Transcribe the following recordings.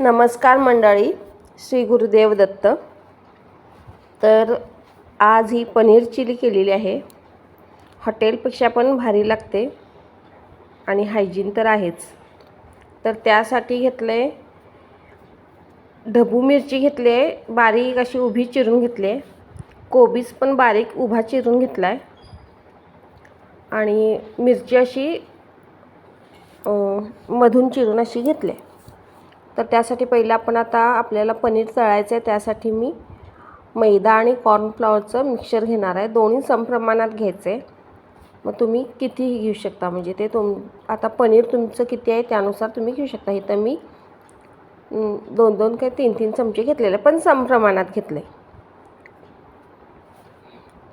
नमस्कार मंडळी श्री गुरुदेव दत्त. तर आज ही पनीर चिली केलेली आहे. हॉटेलपेक्षा पण भारी लागते आणि हायजीन तर आहेच. तर त्यासाठी घेतलं आहे ढबू मिरची घेतली आहे बारीक अशी उभी चिरून घेतली आहे कोबीज पण बारीक उभा चिरून घेतला आहे आणि मिरची अशी मधून चिरून अशी घेतली. आहे तर त्यासाठी पहिलं आपण आता आपल्याला पनीर तळायचं आहे त्यासाठी मी मैदा आणि कॉर्नफ्लॉवरचं मिक्सर घेणार आहे. दोन्ही समप्रमाणात घ्यायचं आहे मग तुम्ही कितीही घेऊ शकता? म्हणजे ते तुम आता पनीर तुमचं किती आहे त्यानुसार तुम्ही घेऊ शकता. इथं मी दोन दोन काही तीन तीन चमचे घेतलेले पण समप्रमाणात घेतले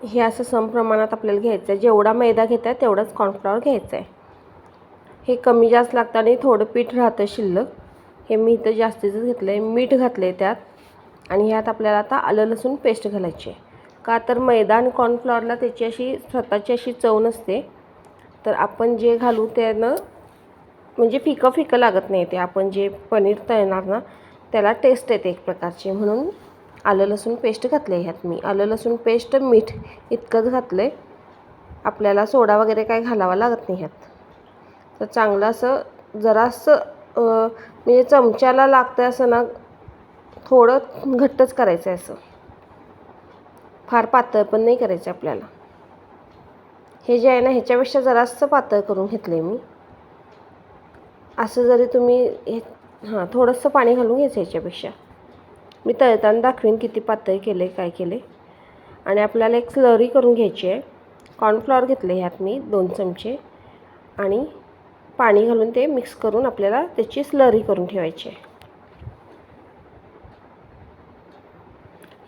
हे असं समप्रमाणात आपल्याला घ्यायचं आहे जेवढा मैदा घेताय तेवढाच कॉर्नफ्लॉवर घ्यायचं आहे हे कमी जास्त लागतं आणि थोडं पीठ राहतं शिल्लक. हे मी इथं जास्तीचं घेतलं आहे मीठ घातलं आहे त्यात. आणि ह्यात आपल्याला आता आलं लसूण पेस्ट घालायची आहे. का तर मैदा आणि कॉर्नफ्लॉवरला त्याची अशी स्वतःची अशी चव नसते. तर आपण जे घालू त्यानं म्हणजे फिकं फिकं लागत नाही ते. आपण जे पनीर तळणार ना त्याला टेस्ट येते एक प्रकारची. म्हणून आलं लसूण पेस्ट घातलं आहे ह्यात मी. आलं लसूण पेस्ट मीठ इतकंच घातलं आहे आपल्याला सोडा वगैरे काय घालावा लागत नाही ह्यात. तर चांगलं असं जरासं म्हणजे चमच्याला लागतं असं ना थोडं घट्टच करायचं आहे असं. फार पातळ पण नाही करायचं आपल्याला. हे जे आहे ना ह्याच्यापेक्षा जरासं पातळ करून घेतलं आहे मी. असं जरी तुम्ही हे हां थोडंसं पाणी घालून घ्यायचं ह्याच्यापेक्षा. मी तळताना दाखवीन किती पातळ केले काय केले आणि आपल्याला एक स्लरी करून घ्यायची आहे. कॉर्नफ्लॉवर घेतले ह्यात मी दोन चमचे. आणि पाणी घालून ते मिक्स करून आपल्याला त्याची स्लरी करून ठेवायची आहे.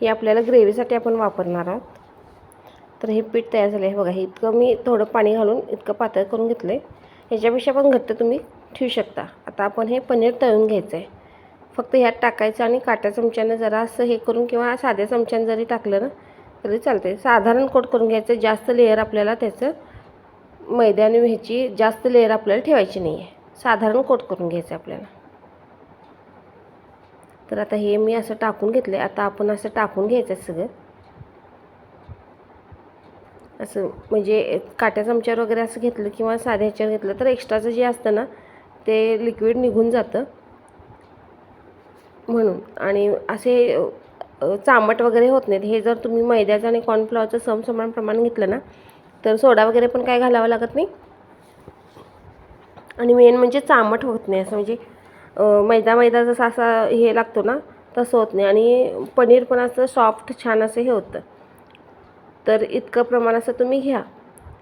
हे आपल्याला ग्रेव्हीसाठी आपण वापरणार आहोत. तर हे पीठ तयार झालं आहे बघा हे इतकं मी थोडं पाणी घालून इतकं पातळ करून घेतलं आहे ह्याच्यापेक्षा पण घट्ट तुम्ही ठेवू शकता. आता आपण हे पनीर तळून घ्यायचं आहे. फक्त ह्यात टाकायचं आणि काट्या चमच्यानं जरा असं हे करून किंवा साध्या चमच्यानं जरी टाकलं ना तरी चालते साधारण कोट करून घ्यायचं जास्त लेअर आपल्याला त्याचं मैद्यानी ह्याची जास्त लेअर आपल्याला ठेवायची नाही आहे साधारण कोट करून घ्यायचं आपल्याला. तर आता हे मी असं टाकून घेतलं आहे आता आपण असं टाकून घ्यायचं आहे सगळं. असं म्हणजे काट्या चमच्यावर वगैरे असं घेतलं किंवा साध्या ह्याच्यावर घेतलं तर एक्स्ट्राचं जे असतं ना ते लिक्विड निघून जातं. म्हणून. आणि असे चामट वगैरे होत नाहीत. हे जर तुम्ही मैद्याचं आणि कॉर्नफ्लॉवरचं समसमान प्रमाण घेतलं ना तर सोडा वगैरे पण काय घालावं लागत नाही. आणि मेन म्हणजे चामट होत नाही असं म्हणजे मैदा मैदा जसा असा हे लागतो ना तसं होत नाही. आणि पनीर पण असं सॉफ्ट छान असं हे होतं. तर इतकं प्रमाण असं तुम्ही घ्या.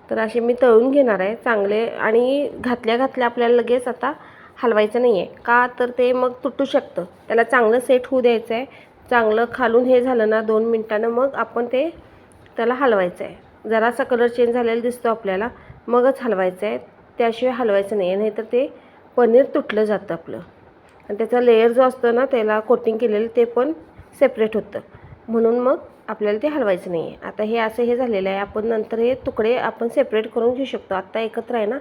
तर असे मी तळून घेणार आहे चांगले आणि घातल्या घातल्या आपल्याला लगेच आता हलवायचं नाही आहे का तर ते मग तुटू शकतं. त्याला चांगलं सेट होऊ द्यायचं आहे चांगलं खालून हे झालं ना दोन मिनटानं मग आपण ते त्याला हलवायचं आहे जरासा कलर चेंज झालेला दिसतो आपल्याला. मगच हलवायचं आहे. त्याशिवाय हलवायचं नाही आहे नाहीतर ते पनीर तुटलं जातं आपलं. आणि त्याचा लेअर जो असतो ना त्याला कोटिंग केलेलं ते पण सेपरेट होतं. म्हणून मग आपल्याला ते हलवायचं नाही आहे आता हे असं हे झालेलं आहे. आपण नंतर हे तुकडे आपण सेपरेट करून घेऊ शकतो. आत्ता एकत्र आहे ना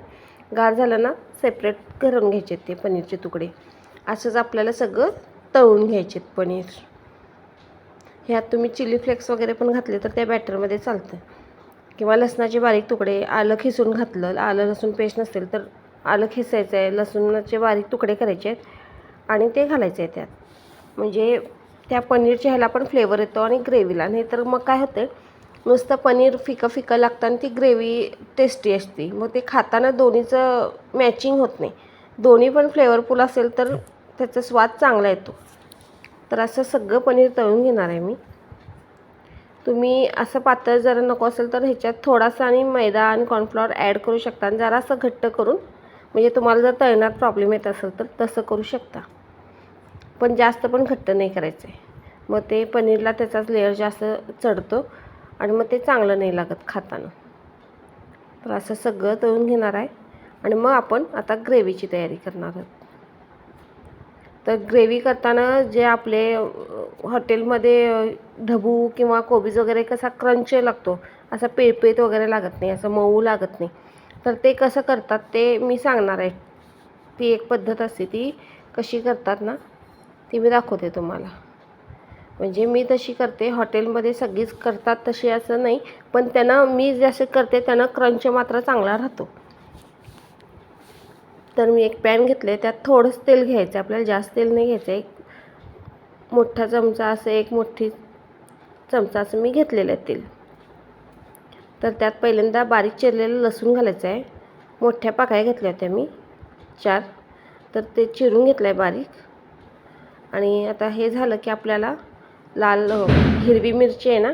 गार झालं ना सेपरेट करून घ्यायचे ते पनीरचे तुकडे. असंच आपल्याला सगळं तळून घ्यायचे पनीर. ह्यात तुम्ही चिली फ्लेक्स वगैरे पण घातले तर त्या बॅटरमध्ये चालतं. किंवा लसणाचे बारीक तुकडे आलं खिसून घातलं आलं लसूण पेस्ट नसेल तर आलं खिसायचं आहे लसूणाचे बारीक तुकडे करायचे आहेत आणि ते घालायचे आहे त्यात. म्हणजे त्या पनीरच्या ह्याला पण फ्लेवर येतो आणि ग्रेव्हीला नाही तर मग काय होतं नुसतं पनीर फिकं फिकं लागतं आणि ती ग्रेव्ही टेस्टी असते. मग ते खाताना दोन्हीचं मॅचिंग होत नाही. दोन्ही पण फ्लेवरफुल असेल तर त्याचा स्वाद चांगला येतो. तर असं सगळं पनीर तळून घेणार आहे मी. तुम्ही असं पातळ जरा नको असेल तर ह्याच्यात थोडासा आणि मैदा आणि कॉर्नफ्लॉवर ॲड करू शकता. आणि जरासं घट्ट करून म्हणजे तुम्हाला जर तळण्यात प्रॉब्लेम येत असेल तर तसं करू शकता. पण जास्त पण घट्ट नाही करायचं आहे मग ते पनीरला त्याचाच लेअर जास्त चढतो आणि मग ते चांगलं नाही लागत खाताना. तर असं सगळं तळून घेणार आहे. आणि मग आपण आता ग्रेव्हीची तयारी करणार आहोत. तर ग्रेव्ही करताना जे आपले हॉटेलमध्ये ढबू किंवा कोबीज वगैरे कसा क्रंच लागतो असा पेळपेत वगैरे लागत नाही असं मऊ लागत नाही. तर ते कसं करतात ते मी सांगणार आहे. ती एक पद्धत असते ती कशी करतात ना ती मी दाखवते तुम्हाला. म्हणजे मी तशी करते हॉटेलमध्ये सगळीच करतात तशी असं नाही पण त्यानं मी जसे करते त्यांना क्रंच मात्र चांगला राहतो. तर मी एक पॅन घेतले त्यात थोडंसं तेल घ्यायचं आपल्याला जास्त तेल नाही घ्यायचं एक मोठा चमचा असं एक मोठी चमचा असं मी घेतलेलं आहे तेल. तर त्यात पहिल्यांदा बारीक चिरलेलं लसूण घालायचं आहे मोठ्या पाकळ्या घेतल्या होत्या मी चार. तर ते चिरून घेतलं आहे बारीक. आणि आता हे झालं की आपल्याला लाल हिरवी मिरची आहे ना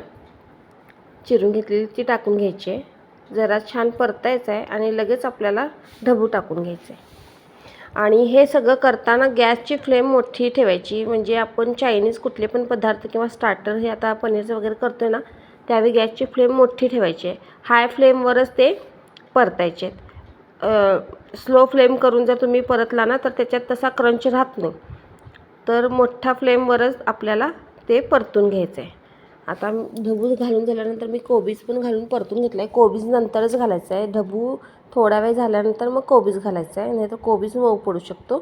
चिरून घेतलेली ती टाकून घ्यायची आहे. जरा छान परतायचं आहे आणि लगेच आपल्याला ढबू टाकून घ्यायचं आहे आणि हे सगळं करताना गॅसची फ्लेम मोठी ठेवायची. म्हणजे आपण चायनीज कुठले पण पदार्थ किंवा स्टार्टर हे आता पनीरचं वगैरे करतो आहे ना त्यावेळी गॅसची फ्लेम मोठी ठेवायची आहे. हाय फ्लेमवरच ते परतायचे स्लो फ्लेम करून जर तुम्ही परतला ना तर त्याच्यात तसा क्रंच राहत नाही. तर मोठ्या फ्लेमवरच आपल्याला ते परतून घ्यायचं आहे आता ढबू घालून झाल्यानंतर मी कोबीज पण घालून परतून घेतलं आहे कोबीज नंतरच घालायचं आहे ढबू थोडा वेळ झाल्यानंतर मग कोबीज घालायचं आहे नाहीतर कोबीज मऊ पडू शकतो.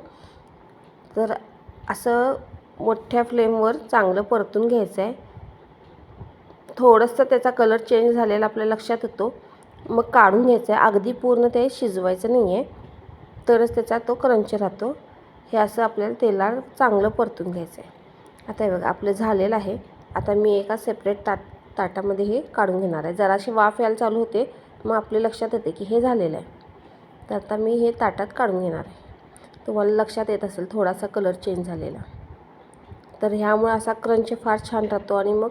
तर असं मोठ्या फ्लेमवर चांगलं परतून घ्यायचं आहे थोडंसं त्याचा कलर चेंज झालेला आपल्या लक्षात येतो. मग काढून घ्यायचं आहे अगदी पूर्ण ते शिजवायचं नाही आहे तरच त्याचा तो क्रंच राहतो. हे असं आपल्याला तेलात चांगलं परतून घ्यायचं आहे आता हे बघा आपलं झालेलं आहे. आता मी एका सेपरेट ताट ताटामध्ये हे काढून घेणार आहे. जराशी वाफ यायला चालू होते मग आपल्या लक्षात येते की हे झालेलं आहे. तर आता मी हे ताटात काढून घेणार आहे. तुम्हाला लक्षात येत असेल थोडासा कलर चेंज झालेला. तर ह्यामुळे असा क्रंच फार छान राहतो आणि मग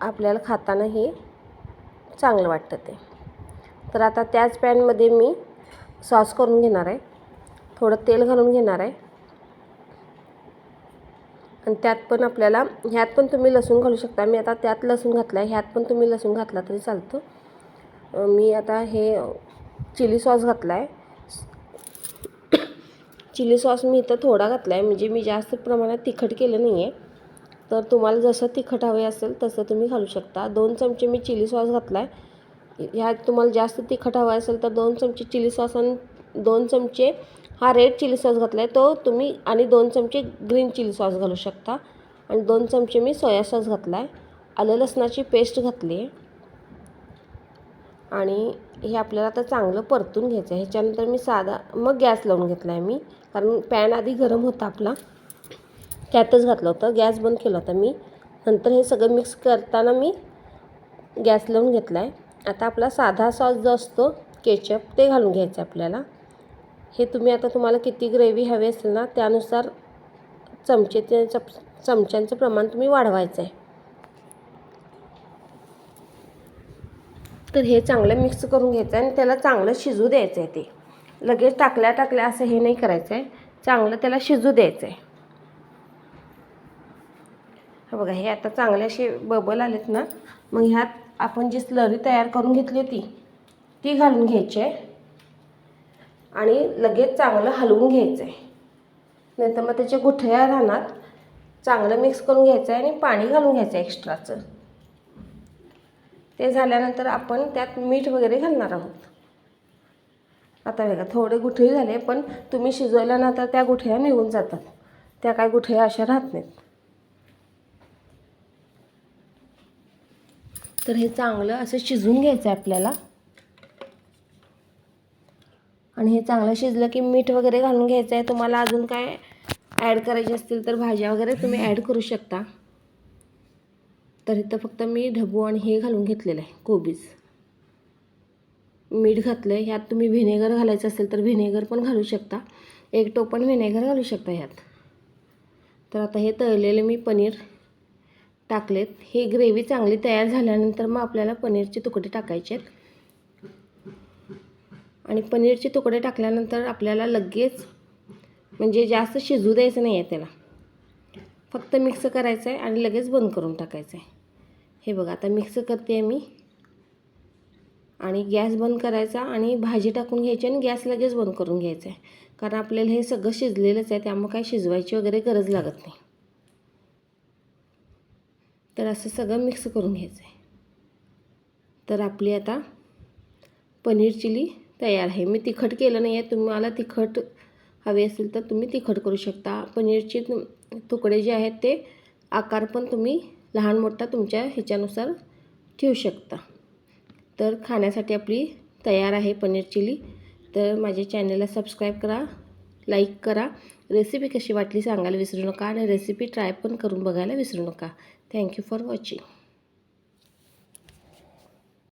आपल्याला खाताना हे चांगलं वाटतं ते. तर आता त्याच पॅनमध्ये मी सॉस करून घेणार आहे. थोडं तेल घालून घेणार आहे. आणि त्यात पण आपल्याला ह्यात पण तुम्ही लसूण घालू शकता. मी आता त्यात लसूण घातला आहे ह्यात पण तुम्ही लसूण घातला तरी चालतं. मी आता हे चिली सॉस घातला आहे चिली सॉस मी इथं थोडा घातला आहे म्हणजे मी जास्त प्रमाणात तिखट केलं नाही आहे तर तुम्हाला जसं तिखट हवे असेल तसं तुम्ही घालू शकता. दोन चमचे मी चिली सॉस घातला आहे ह्यात तुम्हाला जास्त तिखट हवं असेल तर दोन चमचे चिली सॉस आणि दोन चमचे हा रेड चिली सॉस घातला आहे तो तुम्ही आणि दोन चमचे ग्रीन चिली सॉस घालू शकता. आणि दोन चमचे मी सोया सॉस घातला आहे आलं लसणाची पेस्ट घातली आहे आणि हे आपल्याला आता चांगलं परतून घ्यायचं आहे ह्याच्यानंतर मी साधा मग गॅस लावून घेतला आहे मी. कारण पॅन आधी गरम होता आपला. त्यातच घातलं होतं. गॅस बंद केला होता मी. नंतर हे सगळं मिक्स करताना मी गॅस लावून घेतला आहे आता आपला साधा सॉस जो असतो केचप ते घालून घ्यायचं आहे आपल्याला. हे तुम्ही आता तुम्हाला किती ग्रेव्ही हवी असेल ना त्यानुसार चमचे चप चमच्यांचं प्रमाण तुम्ही वाढवायचं आहे. तर हे चांगलं मिक्स करून घ्यायचं आहे आणि त्याला चांगलं शिजू द्यायचं आहे ते. लगेच टाकल्या टाकल्या असं हे नाही करायचं आहे चांगलं त्याला शिजू द्यायचं आहे हे बघा हे आता चांगले असे बबल आलेत ना मग ह्यात आपण जी स्लरी तयार करून घेतली होती ती घालून घ्यायची आहे. आणि लगेच चांगलं हलवून घ्यायचं आहे नाहीतर मग त्याच्या गुठळ्या राहणार चांगलं मिक्स करून घ्यायचं आहे आणि पाणी घालून घ्यायचं आहे एक्स्ट्राचं ते झाल्यानंतर आपण त्यात मीठ वगैरे घालणार आहोत. आता बघा थोडे गुठळी झाले पण तुम्ही शिजवल्या ना तर त्या गुठळ्या निघून जातात. त्या काय गुठळ्या अशा राहत नाहीत. तर हे चांगलं असं शिजून घ्यायचं आहे आपल्याला. आणि हे चांगलं शिजलं की मीठ वगैरे घालून घ्यायचं आहे. तुम्हाला अजून काय ॲड करायचे असतील तर भाज्या वगैरे तुम्ही ॲड करू शकता. तर इथं फक्त मी ढबू आणि हे घालून घेतलेलं आहे कोबीज. मीठ घातलं आहे ह्यात तुम्ही व्हिनेगर घालायचं असेल तर व्हिनेगर पण घालू शकता. एक टोपण व्हिनेगर घालू शकता ह्यात. तर आता हे तळलेले मी पनीर टाकलेत. ही ग्रेव्ही चांगली तयार झाल्यानंतर मग आपल्याला पनीरचे तुकडे टाकायचे आहेत. आणि पनीरचे तुकडे टाकल्यानंतर आपल्याला लगेच म्हणजे जास्त शिजू द्यायचं नाही आहे त्याला. फक्त मिक्स करायचं आहे आणि लगेच बंद करून टाकायचं आहे. हे बघा आता मिक्स करते आहे मी. आणि गॅस बंद करायचा आणि भाजी टाकून घ्यायची आणि गॅस लगेच बंद करून घ्यायचा आहे. कारण आपल्याला हे सगळं शिजलेलंच आहे त्यामुळे काय शिजवायची वगैरे गरज लागत नाही. तर असं सगळं मिक्स करून घ्यायचं आहे. तर आपली आता पनीर चिली तयार आहे. मी तिखट केलं नाही आहे तुम्हाला तिखट हवे असेल तर तुम्ही तिखट करू शकता. पनीरचे तुकडे जे आहेत ते आकार पण तुम्ही लहान मोठा तुमच्या ह्याच्यानुसार ठेवू शकता. तर खाण्यासाठी आपली तयार आहे पनीर चिली. तर माझ्या चॅनलला सबस्क्राईब करा लाईक करा. रेसिपी कशी वाटली सांगायला विसरू नका आणि रेसिपी ट्राय पण करून बघायला विसरू नका. Thank you for watching.